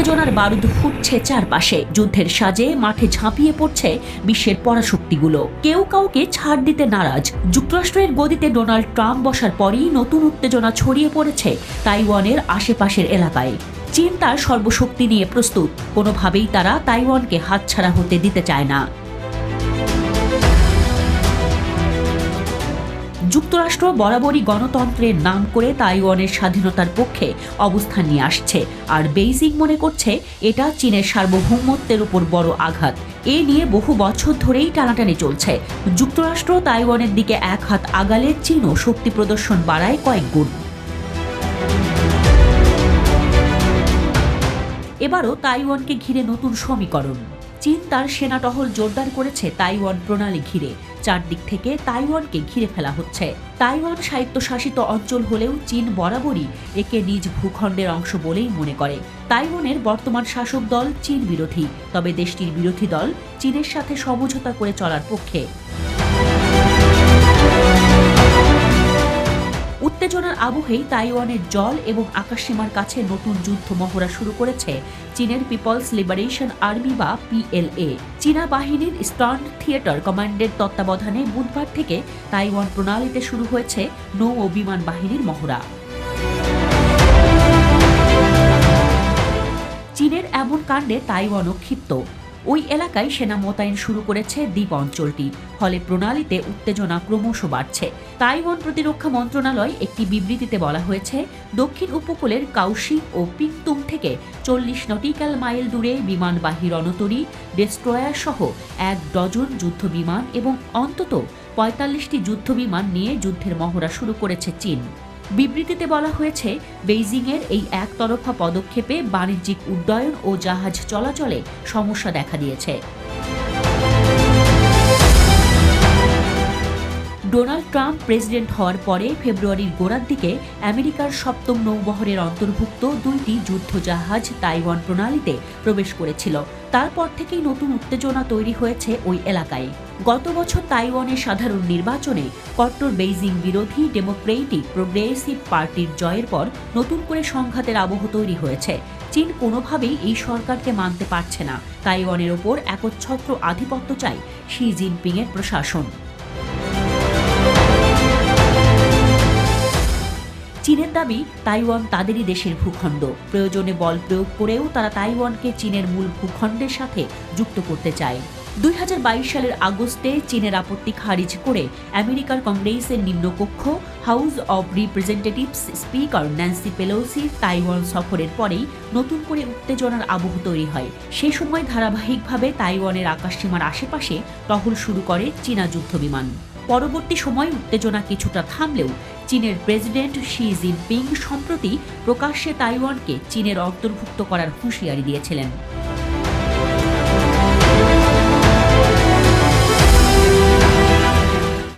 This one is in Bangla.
উত্তেজনার বারুদ ফুটছে চারপাশে। যুদ্ধের সাজে মাঠে ঝাঁপিয়ে পড়ছে বিশ্বের পরাশক্তিগুলো। কেউ কাউকে ছাড় দিতে নারাজ। যুক্তরাষ্ট্রের গদিতে ডোনাল্ড ট্রাম্প বসার পরই নতুন উত্তেজনা ছড়িয়ে পড়েছে তাইওয়ানের আশেপাশের এলাকায়। চীন তার সর্বশক্তি নিয়ে প্রস্তুত। কোনোভাবেই তারা তাইওয়ানকে হাতছাড়া হতে দিতে চায় না। যুক্তরাষ্ট্র বরাবরই গণতন্ত্রের নাম করে তাইওয়ানের স্বাধীনতার পক্ষে অবস্থান নিয়ে আসছে। আর বেইজিং মনে করছে এটা চীনের সার্বভৌমত্বের উপর বড় আঘাত। এ নিয়ে বহু বছর ধরেই টানাটানি চলছে। যুক্তরাষ্ট্র তাইওয়ানের দিকে এক হাত আগালে চীনও শক্তি প্রদর্শন বাড়ায় কয়েক গুণ। এবারও তাইওয়ানকে ঘিরে নতুন সমীকরণ। চীন তার সেনা টহল জোরদার করেছে তাইওয়ান প্রণালী ঘিরে। চারদিক থেকে তাইওয়ানকে ঘিরে ফেলা হচ্ছে। তাইওয়ান স্বায়ত্তশাসিত অঞ্চল হলেও চীন বরাবরই একে নিজ ভূখণ্ডের অংশ বলেই মনে করে। তাইওয়ানের বর্তমান শাসক দল চীন বিরোধী, তবে দেশটির বিরোধী দল চীনের সাথে সমঝোতা করে চলার পক্ষে। উত্তেজনার আবহেই তাইওয়ানের জল এবং আকাশসীমার কাছে নতুন যুদ্ধ মহড়া শুরু করেছে চীনের পিপলস লিবারেশন আর্মি বা পিএলএ। চীনা বাহিনীর স্টার্ন থিয়েটার কমান্ডের তত্ত্বাবধানে বুধবার থেকে তাইওয়ান প্রণালীতে শুরু হয়েছে নৌ ও বিমান বাহিনীর মহড়া। চীনের এমন কাণ্ডে তাইওয়ানও ক্ষিপ্ত। ওই এলাকায় সেনা মোতায়েন শুরু করেছে দ্বীপ অঞ্চলটি। ফলে প্রণালীতে উত্তেজনা ক্রমশ বাড়ছে। তাইওয়ান প্রতিরক্ষা মন্ত্রণালয় একটি বিবৃতিতে বলা হয়েছে, দক্ষিণ উপকূলের কাউশি ও পিংতুং থেকে চল্লিশ নটিক্যাল মাইল দূরে বিমানবাহী রণতরী, ডেস্ট্রয়ার সহ এক ডজন যুদ্ধ বিমান এবং অন্তত পঁয়তাল্লিশটি যুদ্ধ বিমান নিয়ে যুদ্ধের মহড়া শুরু করেছে চীন। বিবৃতিতে বলা হয়েছে, বেইজিংয়ের এই একতরফা পদক্ষেপে বাণিজ্যিক উড্ডয়ন ও জাহাজ চলাচলে সমস্যা দেখা দিয়েছে। ডোনাল্ড ট্রাম্প প্রেসিডেন্ট হওয়ার পরে ফেব্রুয়ারির গোড়ার দিকে আমেরিকার সপ্তম নৌবহরের অন্তর্ভুক্ত দুইটি যুদ্ধজাহাজ তাইওয়ান প্রণালীতে প্রবেশ করেছিল। তারপর থেকেই নতুন উত্তেজনা তৈরি হয়েছে ওই এলাকায়। গত বছর তাইওয়ানের সাধারণ নির্বাচনে কট্টর বেইজিং বিরোধী ডেমোক্রেটিক প্রোগ্রেসিভ পার্টির জয়ের পর নতুন করে সংঘাতের আবহ তৈরি হয়েছে। চীন কোনোভাবেই এই সরকারকে মানতে পারছে না। তাইওয়ানের ওপর একচ্ছত্র আধিপত্য চাই শি জিনপিংয়ের প্রশাসন। দাবি, তাইওয়ান তাদেরই দেশের ভূখণ্ড। প্রয়োজনে বল প্রয়োগ করেও তারা তাইওয়ানকে চীনের মূল ভূখণ্ডের সাথে যুক্ত করতে চায়। দুই সালের আগস্টে চীনের আপত্তি খারিজ করে আমেরিকার কংগ্রেসের নিম্নকক্ষ, House of Representatives speaker Nancy Pelosi Taiwan সফরের পরেই নতুন করে উত্তেজনার আবহ তৈরি হয়। সে সময় ধারাবাহিকভাবে তাইওয়ানের আকাশসীমার আশেপাশে টহল শুরু করে চীনা যুদ্ধবিমান। পরবর্তী সময় উত্তেজনা কিছুটা থামলেও চীনের প্রেসিডেন্ট শি জিনপিং সম্প্রতি প্রকাশ্যে তাইওয়ানকে চীনের অন্তর্ভুক্ত করার হুঁশিয়ারি দিয়েছিলেন।